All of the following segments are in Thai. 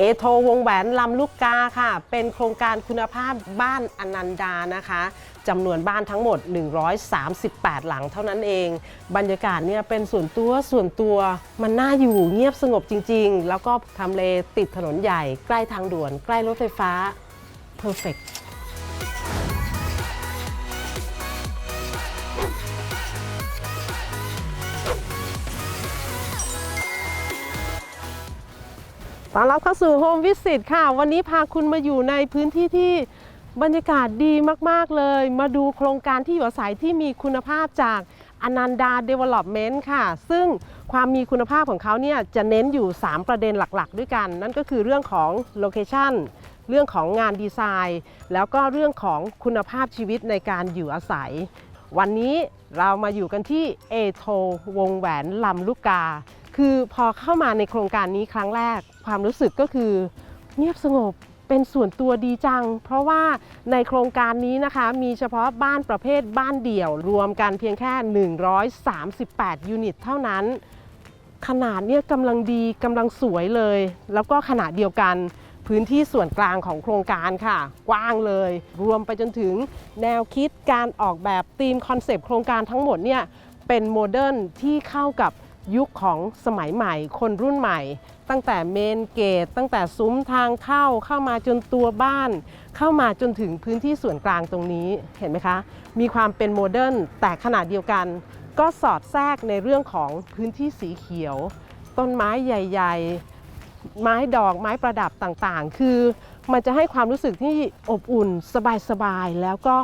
เอโทวงแหวนลำลูกกาค่ะ เป็นโครงการคุณภาพบ้านอนันดานะคะจำนวนบ้านทั้งหมด 138 หลังเท่านั้นเอง บรรยากาศเนี่ยเป็นส่วนตัวส่วนตัวมันน่าอยู่เงียบสงบจริง ๆ แล้วก็ทำเลติดถนนใหญ่ ใกล้ทางด่วน ใกล้รถไฟฟ้า perfect ต้อนรับเข้าสู่ Home Visit ค่ะ วันนี้พาคุณมาอยู่ในพื้นที่ที่บรรยากาศดีมาก ๆ เลย มาดูโครงการที่อยู่อาศัยที่มีคุณภาพจากอนันดา Development ค่ะ ซึ่งความมีคุณภาพของเขาเนี่ยจะเน้นอยู่ 3 ประเด็นหลัก ๆ ด้วยกัน นั่นก็คือเรื่องของ Location เรื่องของงานดีไซน์ แล้วก็เรื่องของคุณภาพชีวิตในการอยู่อาศัย วันนี้เรามาอยู่กันที่เอโทวงแหวนลำลูกกา คือพอเข้ามาในโครงการนี้ครั้งแรก ความรู้สึกก็คือเงียบสงบเป็นส่วนตัวดีจัง เพราะว่าในโครงการนี้นะคะ มีเฉพาะบ้านประเภทบ้านเดี่ยว รวมกันเพียงแค่ 138 ยูนิตเท่านั้น ขนาดเนี่ยกำลังดีกำลังสวยเลย แล้วก็ขนาดเดียวกันพื้นที่ส่วนกลางของโครงการค่ะ กว้างเลย รวมไปจนถึงแนวคิดการออกแบบธีมคอนเซปต์โครงการทั้งหมดเนี่ยเป็นโมเดิร์นที่เข้ากับ ยุคของสมัยใหม่ คนรุ่นใหม่ ตั้งแต่เมนเกต ตั้งแต่ซุ้มทางเข้าเข้ามาจนตัวบ้าน เข้ามาจนถึงพื้นที่ส่วนกลางตรงนี้เห็นไหมคะ มีความเป็นโมเดิร์นแต่ขนาดเดียวกัน ก็สอดแทรกในเรื่องของพื้นที่สีเขียว ต้นไม้ใหญ่ ๆ ไม้ดอกไม้ประดับต่างๆ คือมันจะให้ความรู้สึกที่อบอุ่นสบายๆแล้วก็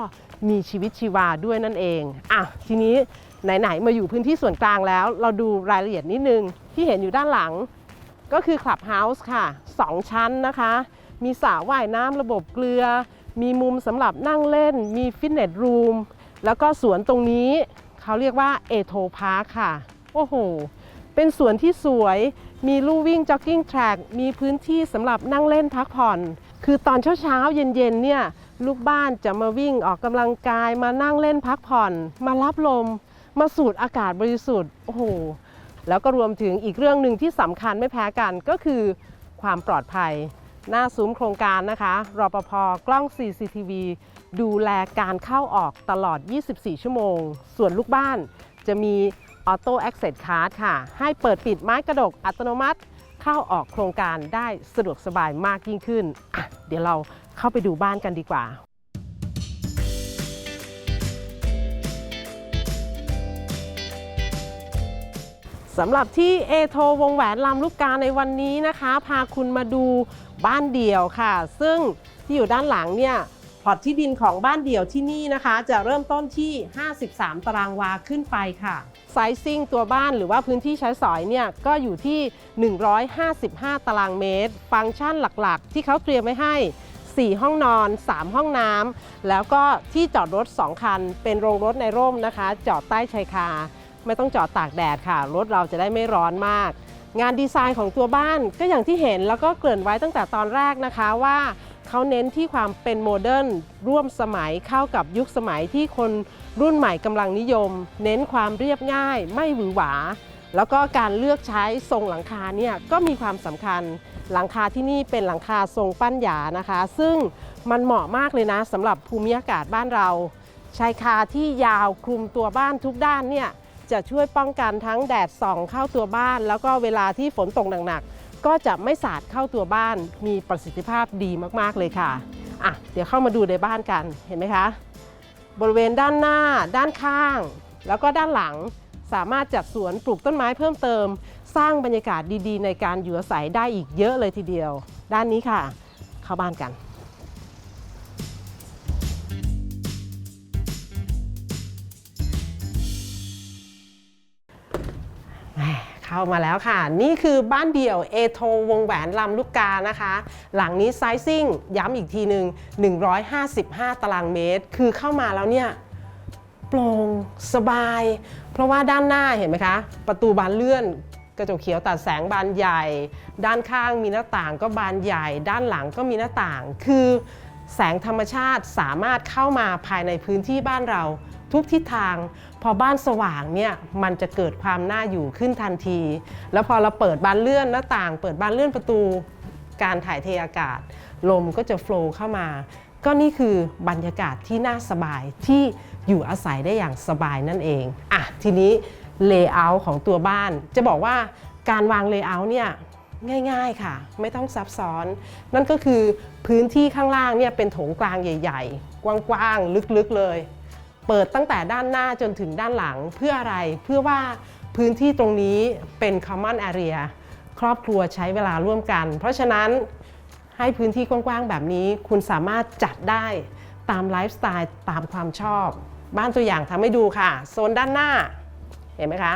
มีชีวิตชีวาด้วยนั่นเอง อะ ทีนี้ ไหนๆมาอยู่พื้นที่ส่วนกลางแล้ว เราดูรายละเอียดนิดนึง ที่เห็นอยู่ด้านหลัง ก็คือคลับเฮาส์ค่ะ 2 ชั้นนะคะ มีสระว่ายน้ำระบบเกลือ มีมุมสำหรับนั่งเล่น มีฟิตเนสรูม แล้วก็สวนตรงนี้เขาเรียกว่าเอโทพาร์คค่ะ โอ้โห เป็นสวนที่สวย มีลู่วิ่งจ็อกกิ้งแทร็กมีพื้นที่สำหรับนั่งเล่นพักผ่อน คือตอนเช้าๆ เย็นๆ เนี่ย ลูกบ้านจะมาวิ่งออกกำลังกาย มานั่งเล่นพักผ่อน มารับลม มาสูดอากาศบริสุทธิ์โอ้โหแล้วก็รวมถึงอีกเรื่องหนึ่งที่สำคัญไม่แพ้กันก็คือความปลอดภัย หน้าซุ้มโครงการนะคะรปภกล้อง CCTV ดูแลการเข้าออกตลอด 24 ชั่วโมง ส่วนลูกบ้านจะมี Auto Access Card ค่ะ ให้เปิดปิดไม้กระดกอัตโนมัติ เข้าออกโครงการได้สะดวกสบายมากยิ่งขึ้น เดี๋ยวเราเข้าไปดูบ้านกันดีกว่า สำหรับที่เอโทวงแหวนลำลูกกาในวันนี้นะคะ พาคุณมาดูบ้านเดี่ยวค่ะ ซึ่งที่อยู่ด้านหลังเนี่ยพอร์ตที่ดินของบ้านเดี่ยวที่นี่นะคะ จะเริ่มต้นที่ 53 ตารางวาขึ้นไปค่ะไซซิ่งตัวบ้านหรือว่าพื้นที่ใช้สอยเนี่ยก็อยู่ที่ 155 ตารางเมตร ฟังก์ชันหลักๆ ที่เขาเตรียมไว้ให้ 4 ห้องนอน 3 ห้องน้ำแล้วก็ที่จอดรถ 2 คัน เป็นโรงรถในร่มนะคะ จอดใต้ชายคา ไม่ต้องจอดตากแดดค่ะ รถเราจะได้ไม่ร้อนมาก งานดีไซน์ของตัวบ้านก็อย่างที่เห็นแล้วก็เกริ่นไว้ตั้งแต่ตอนแรกนะคะว่าเขาเน้นที่ความเป็นโมเดิร์นร่วมสมัยเข้ากับยุคสมัยที่คนรุ่นใหม่กำลังนิยม เน้นความเรียบง่าย ไม่หวือหวา แล้วก็การเลือกใช้ทรงหลังคาเนี่ยก็มีความสำคัญ หลังคาที่นี่เป็นหลังคาทรงปั้นหยานะคะ ซึ่งมันเหมาะมากเลยนะสำหรับภูมิอากาศบ้านเราชายคาที่ยาวคลุมตัวบ้านทุกด้านเนี่ย จะช่วยป้องกันทั้งแดดส่องเข้าตัวบ้าน แล้วก็เวลาที่ฝนตกหนักๆก็จะไม่สาดเข้าตัวบ้าน มีประสิทธิภาพดีมากๆเลยค่ะอะ เดี๋ยวเข้ามาดูในบ้านกันเห็นไหมคะ บริเวณด้านหน้า ด้านข้าง แล้วก็ด้านหลังสามารถจัดสวนปลูกต้นไม้เพิ่มเติม สร้างบรรยากาศดีๆ ในการอยู่อาศัยได้อีกเยอะเลยทีเดียว ด้านนี้ค่ะ เข้าบ้านกัน เข้ามาแล้วค่ะ นี่คือบ้านเดี่ยวเอโทวงแหวนลำลูกกานะคะ หลังนี้ไซซิ่งย้ำอีกทีหนึ่ง155 ตารางเมตร คือเข้ามาแล้วเนี่ยโปร่งสบาย เพราะว่าด้านหน้าเห็นไหมคะ ประตูบานเลื่อนกระจกเขียวตัดแสงบานใหญ่ ด้านข้างมีหน้าต่างก็บานใหญ่ ด้านหลังก็มีหน้าต่างคือ แสงธรรมชาติสามารถเข้ามาภายในพื้นที่บ้านเรา ทุกทิศทาง พอบ้านสว่างเนี่ยมันจะเกิดความน่าอยู่ขึ้นทันที แล้วพอเราเปิดบานเลื่อนหน้าต่าง เปิดบานเลื่อนประตู การถ่ายเทอากาศ ลมก็จะโฟล์เข้ามา ก็นี่คือบรรยากาศที่น่าสบายที่อยู่อาศัยได้อย่างสบายนั่นเองอะทีนี้เลเยอร์ของตัวบ้าน จะบอกว่าการวางเลเยอร์เนี่ย ง่าย ๆค่ะ ไม่ต้องซับซ้อน นั่นก็คือพื้นที่ข้างล่างเนี่ยเป็นโถงกลางใหญ่ ๆ กว้างๆ ลึกๆเลย เปิดตั้งแต่ด้านหน้าจนถึงด้านหลังเพื่ออะไรเพื่อว่าพื้นที่ตรงนี้เป็น common area ครอบครัวใช้เวลาร่วมกัน เพราะฉะนั้นให้พื้นที่กว้างๆ แบบนี้คุณสามารถจัดได้ตามไลฟ์สไตล์ตามความชอบ บ้านตัวอย่างทำให้ดูค่ะ โซนด้านหน้า เห็นไหมคะ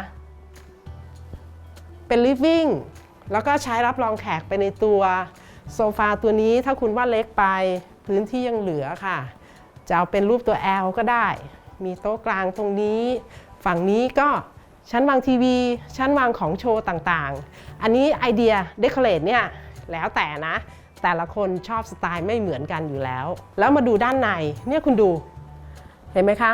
เป็น living แล้วก็ใช้รับรองแขกไปในตัวโซฟาตัวนี้ถ้าคุณว่าเล็กไปพื้นที่ยังเหลือค่ะ จะเอาเป็นรูปตัว L ก็ได้ มีโต๊ะกลางตรงนี้ ฝั่งนี้ก็ชั้นวางทีวี ชั้นวางของโชว์ต่างๆ อันนี้ไอเดียเดคอเรทเนี่ยแล้วแต่นะ แต่ละคนชอบสไตล์ไม่เหมือนกันอยู่แล้ว แล้วมาดูด้านในเนี่ยคุณดูเห็นไหมคะ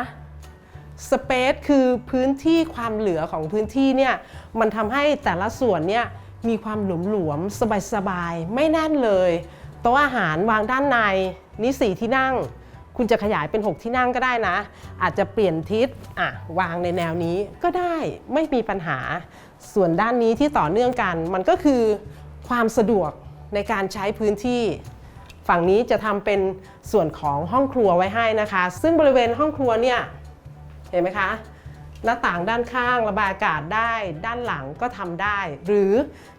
สเปซคือพื้นที่ความเหลือของพื้นที่เนี่ยมันทำให้แต่ละส่วนเนี่ย มีความหลวมๆ สบายๆ ไม่แน่นเลยโต๊ะอาหารวางด้านในนี่สี่ที่นั่ง คุณจะขยายเป็น 6 ที่นั่งก็ได้นะ อาจจะเปลี่ยนทิศอะวางในแนวนี้ก็ได้ไม่มีปัญหา ส่วนด้านนี้ที่ต่อเนื่องกัน มันก็คือความสะดวกในการใช้พื้นที่ ฝั่งนี้จะทำเป็นส่วนของห้องครัวไว้ให้นะคะ ซึ่งบริเวณห้องครัวเนี่ยเห็นไหมคะ หน้าต่างด้านข้างระบายอากาศได้ ด้านหลังก็ทำได้ หรือ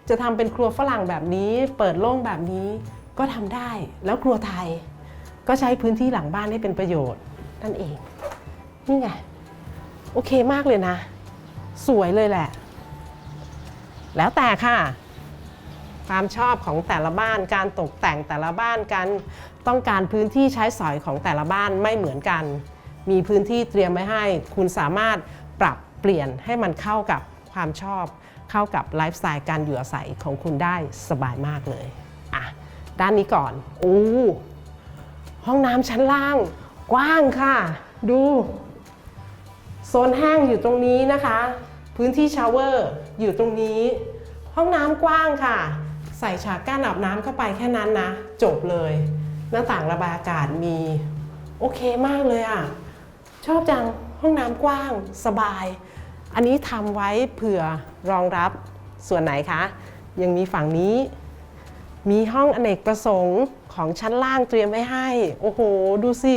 จะทำเป็นครัวฝรั่งแบบนี้ เปิดโล่งแบบนี้ก็ทำได้ แล้วครัวไทย ก็ใช้พื้นที่หลังบ้านให้เป็นประโยชน์นั่นเองนี่ไงโอเคมากเลยนะ สวยเลยแหละ แล้วแต่ค่ะความชอบของแต่ละบ้านการตกแต่งแต่ละบ้านการต้องการพื้นที่ใช้สอยของแต่ละบ้านไม่เหมือนกัน มีพื้นที่เตรียมไว้ให้ คุณสามารถ ปรับเปลี่ยนให้มันเข้ากับความชอบ เข้ากับไลฟ์สไตล์การอยู่อาศัยของคุณได้สบายมากเลยอะด้านนี้ก่อนโอ้ห้องน้ำชั้นล่างกว้างค่ะ ดูโซนแห้งอยู่ตรงนี้นะคะ พื้นที่ชาวเวอร์อยู่ตรงนี้ ห้องน้ำกว้างค่ะ ใส่ฉากกั้นอาบน้ำเข้าไปแค่นั้นนะ จบเลย หน้าต่างระบายอากาศมี โอเคมากเลยอะ ชอบจัง ห้องน้ำกว้างสบาย อันนี้ทำไว้เผื่อรองรับส่วนไหนคะ ยังมีฝั่งนี้ มีห้องอเนกประสงค์ของชั้นล่างเตรียมไว้ให้ โอ้โห ดูสิ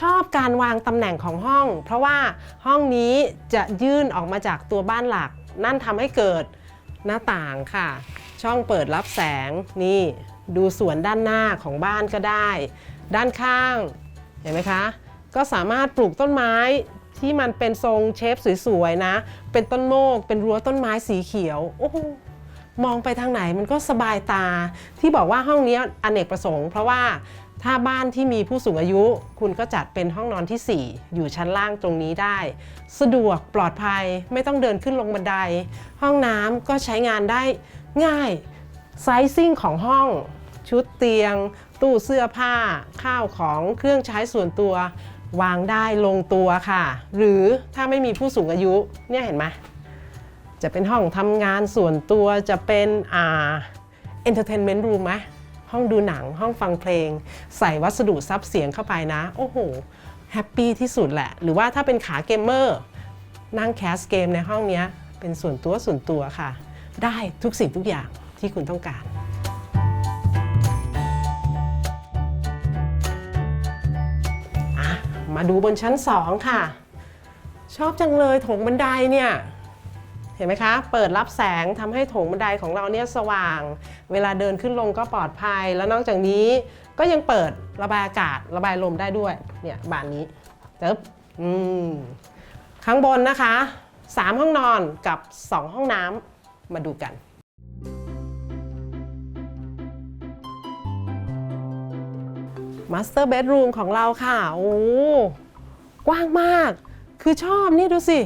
ชอบการวางตำแหน่งของห้อง เพราะว่าห้องนี้จะยื่นออกมาจากตัวบ้านหลัก นั่นทำให้เกิดหน้าต่างค่ะ ช่องเปิดรับแสงนี่ ดูสวนด้านหน้าของบ้านก็ได้ ด้านข้างเห็นไหมคะ ก็สามารถปลูกต้นไม้ที่มันเป็นทรงเชฟสวยๆนะ เป็นต้นโมก เป็นรั้วต้นไม้สีเขียว โอ้โหมองไปทางไหนมันก็สบายตา ที่บอกว่าห้องนี้อเนกประสงค์ เพราะว่าถ้าบ้านที่มีผู้สูงอายุ คุณก็จัดเป็นห้องนอนที่ 4 อยู่ชั้นล่างตรงนี้ได้ สะดวกปลอดภัยไม่ต้องเดินขึ้นลงบันได ห้องน้ำก็ใช้งานได้ง่ายไซซิ่งของห้อง ชุดเตียง ตู้เสื้อผ้า ข้าวของเครื่องใช้ส่วนตัว วางได้ลงตัวค่ะ หรือถ้าไม่มีผู้สูงอายุเนี่ยเห็นไหมจะเป็นห้องทำงานส่วนตัวจะเป็นอ่า entertainment room ไหมห้องดูหนังห้องฟังเพลง ใส่วัสดุซับเสียงเข้าไปนะ โอ้โหแฮปปี้ที่สุดแหละ หรือว่าถ้าเป็นขาเกมเมอร์นั่งแคสเกมในห้องนี้เป็นส่วนตัวส่วนตัวค่ะ ได้ทุกสิ่งทุกอย่างที่คุณต้องการ มาดูบนชั้น 2 ค่ะ ชอบจังเลยโถงบันไดเนี่ยเห็นไหมคะ เปิดรับแสงทำให้โถงบันไดของเราเนี่ยสว่าง เวลาเดินขึ้นลงก็ปลอดภัย แล้วนอกจากนี้ก็ยังเปิดระบายอากาศระบายลมได้ด้วย เนี่ยบานนี้เจ๊บอืมข้างบนนะคะ 3 ห้องนอนกับ 2 ห้องน้ำมาดูกัน มาสเตอร์เบดรูมของเราค่ะ โอ้กว้างมาก คือชอบนี่ดูสิ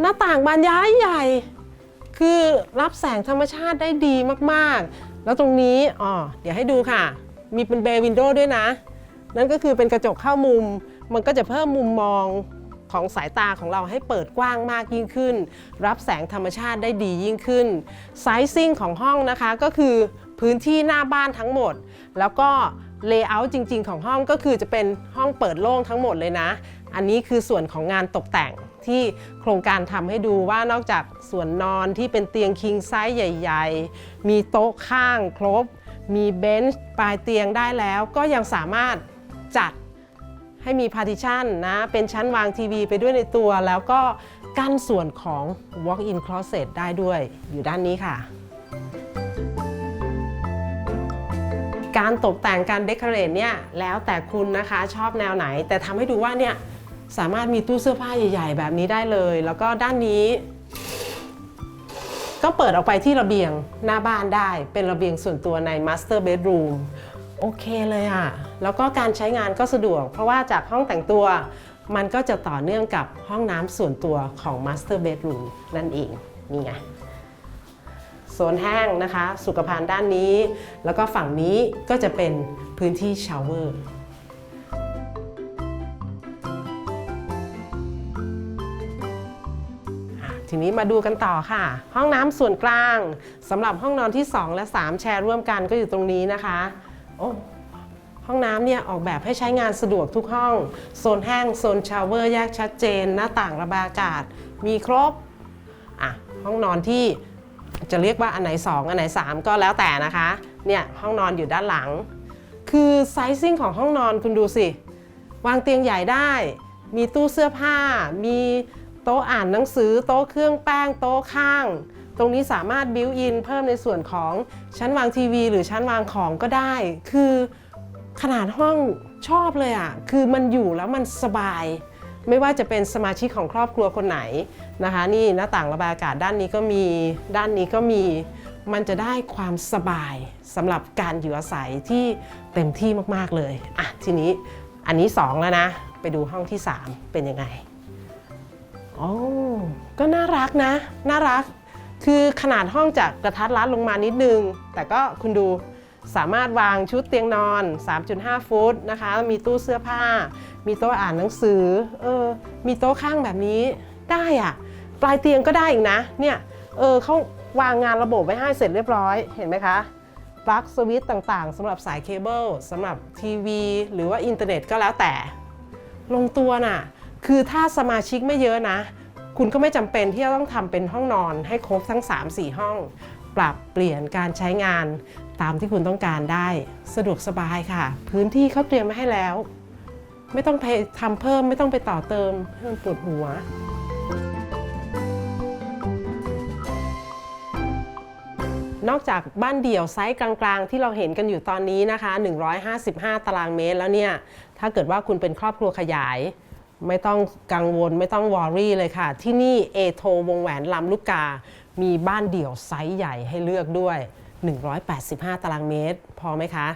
หน้าต่างบานย้ายใหญ่ คือรับแสงธรรมชาติได้ดีมากๆ แล้วตรงนี้อ๋อเดี๋ยวให้ดูค่ะ มีเป็นเบย์วินโดว์ด้วยนะ นั่นก็คือเป็นกระจกเข้ามุม มันก็จะเพิ่มมุมมองของสายตาของเราให้เปิดกว้างมากยิ่งขึ้น รับแสงธรรมชาติได้ดียิ่งขึ้นไซซิ่งของห้องนะคะก็คือพื้นที่หน้าบ้านทั้งหมด แล้วก็ เลเยอร์จริง ๆ ของห้องก็คือจะเป็นห้องเปิดโล่งทั้งหมดเลยนะ อันนี้คือส่วนของงานตกแต่งที่โครงการทำให้ดูว่านอกจากส่วนนอนที่เป็นเตียงคิงไซส์ใหญ่ ๆ มีโต๊ะข้างครบ มีเบนช์ปลายเตียงได้แล้ว ก็ยังสามารถจัดให้มีพาร์ติชันนะ เป็นชั้นวางทีวีไปด้วยในตัว แล้วก็กั้นส่วนของ walk-in closet ได้ด้วยอยู่ด้านนี้ค่ะ การตกแต่งการเดคอเรทเนี่ยแล้วแต่คุณนะคะชอบแนวไหน แต่ทำให้ดูว่าเนี่ยสามารถมีตู้เสื้อผ้าใหญ่ ๆ แบบนี้ได้เลย แล้วก็ด้านนี้ ก็เปิดออกไปที่ระเบียงหน้าบ้านได้ เป็นระเบียงส่วนตัวใน Master Bedroom โอเคเลยอะ่ะ แล้วก็การใช้งานก็สะดวก เพราะว่าจากห้องแต่งตัวมันก็จะต่อเนื่องกับห้องน้ำส่วนตัวของ Master Bedroom นั่นเอง นี่ไง โซนแห้งนะคะ สุขภัณฑ์ด้านนี้ แล้วก็ฝั่งนี้ก็จะเป็นพื้นที่ชาวเวอร์ทีนี้มาดูกันต่อค่ะ ห้องน้ำส่วนกลางสำหรับห้องนอนที่ 2 และ 3 แชร์ร่วมกันก็อยู่ตรงนี้นะคะโอ้ห้องน้ำเนี่ยออกแบบให้ใช้งานสะดวกทุกห้อง โซนแห้ง โซนชาวเวอร์แยกชัดเจน หน้าต่างระบายอากาศ มีครบอะห้องนอนที่ จะเรียกว่าอันไหน 2 อันไหน 3 ก็แล้วแต่นะคะ เนี่ยห้องนอนอยู่ด้านหลัง คือไซซิ่งของห้องนอนคุณดูสิ วางเตียงใหญ่ได้ มีตู้เสื้อผ้า มีโต๊ะอ่านหนังสือ โต๊ะเครื่องแป้ง โต๊ะข้าง ตรงนี้สามารถบิวอินเพิ่มในส่วนของชั้นวางทีวี หรือชั้นวางของก็ได้ คือขนาดห้องชอบเลยอะ่ะ คือมันอยู่แล้วมันสบาย ไม่ว่าจะเป็นสมาชิกของครอบครัวคนไหนนะคะ นี่หน้าต่างระบายอากาศด้านนี้ก็มีด้านนี้ก็มีมันจะได้ความสบายสำหรับการอยู่อาศัยที่เต็มที่มากๆเลยอะทีนี้อันนี้ 2 แล้วนะ ไปดูห้องที่ 3 เป็นยังไงโอ้ก็น่ารักนะ น่ารัก คือขนาดห้องจากกระทัดรัดลงมานิดนึง แต่ก็คุณดู สามารถวางชุดเตียงนอน 3.5 ฟุตนะคะ มีตู้เสื้อผ้า มีโต๊ะอ่านหนังสือ เออ มีโต๊ะข้างแบบนี้ได้อะปลายเตียงก็ได้อีกนะ เนี่ย เออเขาวางงานระบบไว้ให้เสร็จเรียบร้อย เห็นไหมคะ ปลั๊กสวิตต่างๆสำหรับสายเคเบิลสำหรับทีวี หรือว่าอินเทอร์เน็ตก็แล้วแต่ ลงตัวน่ะ คือถ้าสมาชิกไม่เยอะนะ คุณก็ไม่จำเป็นที่จะต้องทำเป็นห้องนอนให้ครบทั้ง 3-4 ห้อง ปรับเปลี่ยนการใช้งานตามที่คุณต้องการได้ สะดวกสบายค่ะ พื้นที่เขาเตรียมมาให้แล้ว ไม่ต้องไปทำเพิ่มไม่ต้องไปต่อเติมให้มันปวดหัวนอกจากบ้านเดี่ยวไซส์กลางๆ ที่เราเห็นกันอยู่ตอนนี้นะคะ 155 ตารางเมตรแล้วเนี่ย ถ้าเกิดว่าคุณเป็นครอบครัวขยาย ไม่ต้องกังวลไม่ต้องวอรี่เลยค่ะ ที่นี่เอโทวงแหวนลำลูกกา มีบ้านเดี่ยวไซส์ใหญ่ให้เลือกด้วย 185 ตารางเมตร พอไหมคะ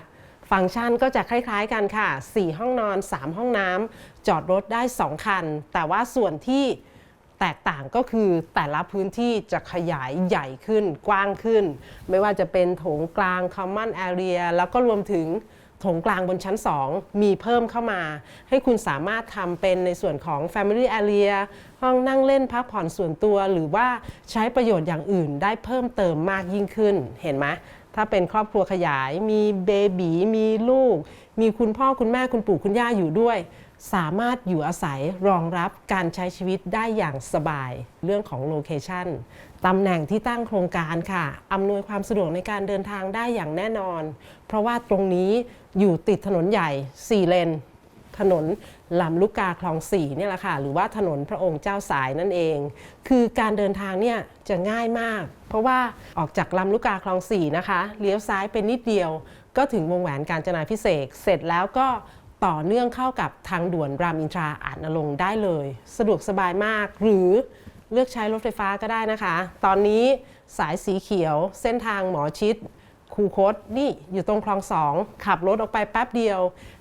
ฟังก์ชันก็จะคล้ายๆกันค่ะ 4 ห้องนอน 3 ห้องน้ำจอดรถได้ 2 คัน แต่ว่าส่วนที่แตกต่างก็คือแต่ละพื้นที่จะขยายใหญ่ขึ้นกว้างขึ้น ไม่ว่าจะเป็นโถงกลาง common area แล้วก็รวมถึง ถงกลางบนชั้น 2 มีเพิ่มเข้ามา ให้คุณสามารถทำเป็นในส่วนของ family area ห้องนั่งเล่นพักผ่อนส่วนตัว หรือว่าใช้ประโยชน์อย่างอื่นได้เพิ่มเติมมากยิ่งขึ้น เห็นไหมถ้าเป็นครอบครัวขยาย มีเบบีมีลูก มีคุณพ่อคุณแม่คุณปู่คุณย่าอยู่ด้วย สามารถอยู่อาศัยรองรับการใช้ชีวิตได้อย่างสบาย เรื่องของโลเคชันตำแหน่งที่ตั้งโครงการค่ะ อำนวยความสะดวกในการเดินทางได้อย่างแน่นอน เพราะว่าตรงนี้อยู่ติดถนนใหญ่ 4 เลน ถนนลำลูกกาคลองสี่เนี่ยแหละค่ะ หรือว่าถนนพระองค์เจ้าสายนั่นเอง คือการเดินทางเนี่ยจะง่ายมาก เพราะว่าออกจากลำลูกกาคลองสี่นะคะ เลี้ยวซ้ายเป็นนิดเดียว ก็ถึงวงแหวนการจนาพิเศษ เสร็จแล้วก็ ต่อเนื่องเข้ากับทางด่วนรามอินทราอาจนรงได้เลย สะดวกสบายมาก หรือเลือกใช้รถไฟฟ้าก็ได้นะคะ ตอนนี้สายสีเขียว เส้นทางหมอชิดคูคตนี่อยู่ตรงคลองสองขับรถออกไปแป๊บเดียว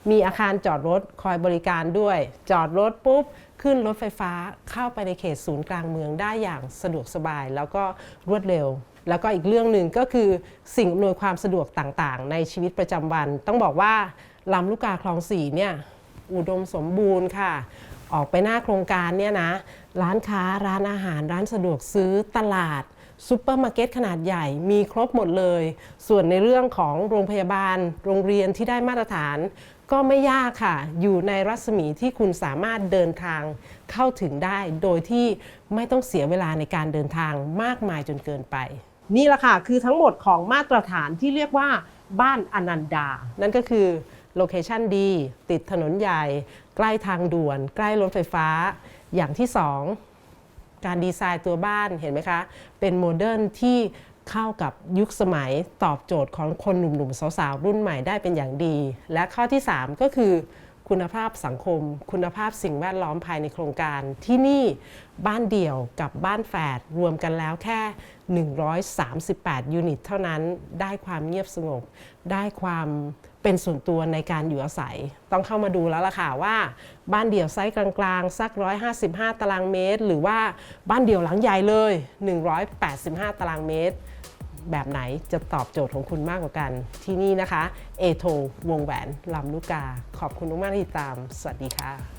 มีอาคารจอดรถคอยบริการด้วย จอดรถปุ๊บ ขึ้นรถไฟฟ้าเข้าไปในเขตศูนย์กลางเมืองได้อย่างสะดวกสบายแล้วก็รวดเร็ว แล้วก็อีกเรื่องหนึ่งก็คือสิ่งอำนวยความสะดวกต่างๆ ในชีวิตประจำวัน ต้องบอกว่า ลำลูกกาคลองสี่เนี่ยอุดมสมบูรณ์ค่ะ ออกไปหน้าโครงการเนี่ยนะ ร้านค้าร้านอาหารร้านสะดวกซื้อตลาดซูเปอร์มาร์เก็ตขนาดใหญ่มีครบหมดเลย ส่วนในเรื่องของโรงพยาบาล โรงเรียนที่ได้มาตรฐาน ก็ไม่ยากค่ะ อยู่ในรัศมีที่คุณสามารถเดินทางเข้าถึงได้ โดยที่ไม่ต้องเสียเวลาในการเดินทางมากมายจนเกินไป นี่แหละค่ะ คือทั้งหมดของมาตรฐานที่เรียกว่าบ้านอนันดา นั่นก็คือ โลเคชันดี ติดถนนใหญ่ ใกล้ทางด่วน ใกล้รถไฟฟ้า อย่างที่สองการดีไซน์ตัวบ้านเห็นไหมคะ เป็นโมเดิร์นที่เข้ากับยุคสมัยตอบโจทย์ของคนหนุ่มๆ สาวๆ รุ่นใหม่ได้เป็นอย่างดี และข้อที่ 3 ก็คือ คุณภาพสังคม คุณภาพสิ่งแวดล้อมภายในโครงการ ที่นี่บ้านเดี่ยวกับบ้านแฝดรวมกันแล้วแค่ 138 ยูนิตเท่านั้น ได้ความเงียบสงบ ได้ความ เป็นส่วนตัวในการอยู่อาศัย ต้องเข้ามาดูแล้วล่ะค่ะว่า บ้านเดี่ยวไซส์กลางๆ สัก 155 ตารางเมตร หรือว่าบ้านเดี่ยวหลังใหญ่เลย 185 ตารางเมตร แบบไหนจะตอบโจทย์ของคุณมากกว่ากัน ที่นี่นะคะ เอโทวงแหวนลำลูกกา ขอบคุณมากที่ติดตาม สวัสดีค่ะ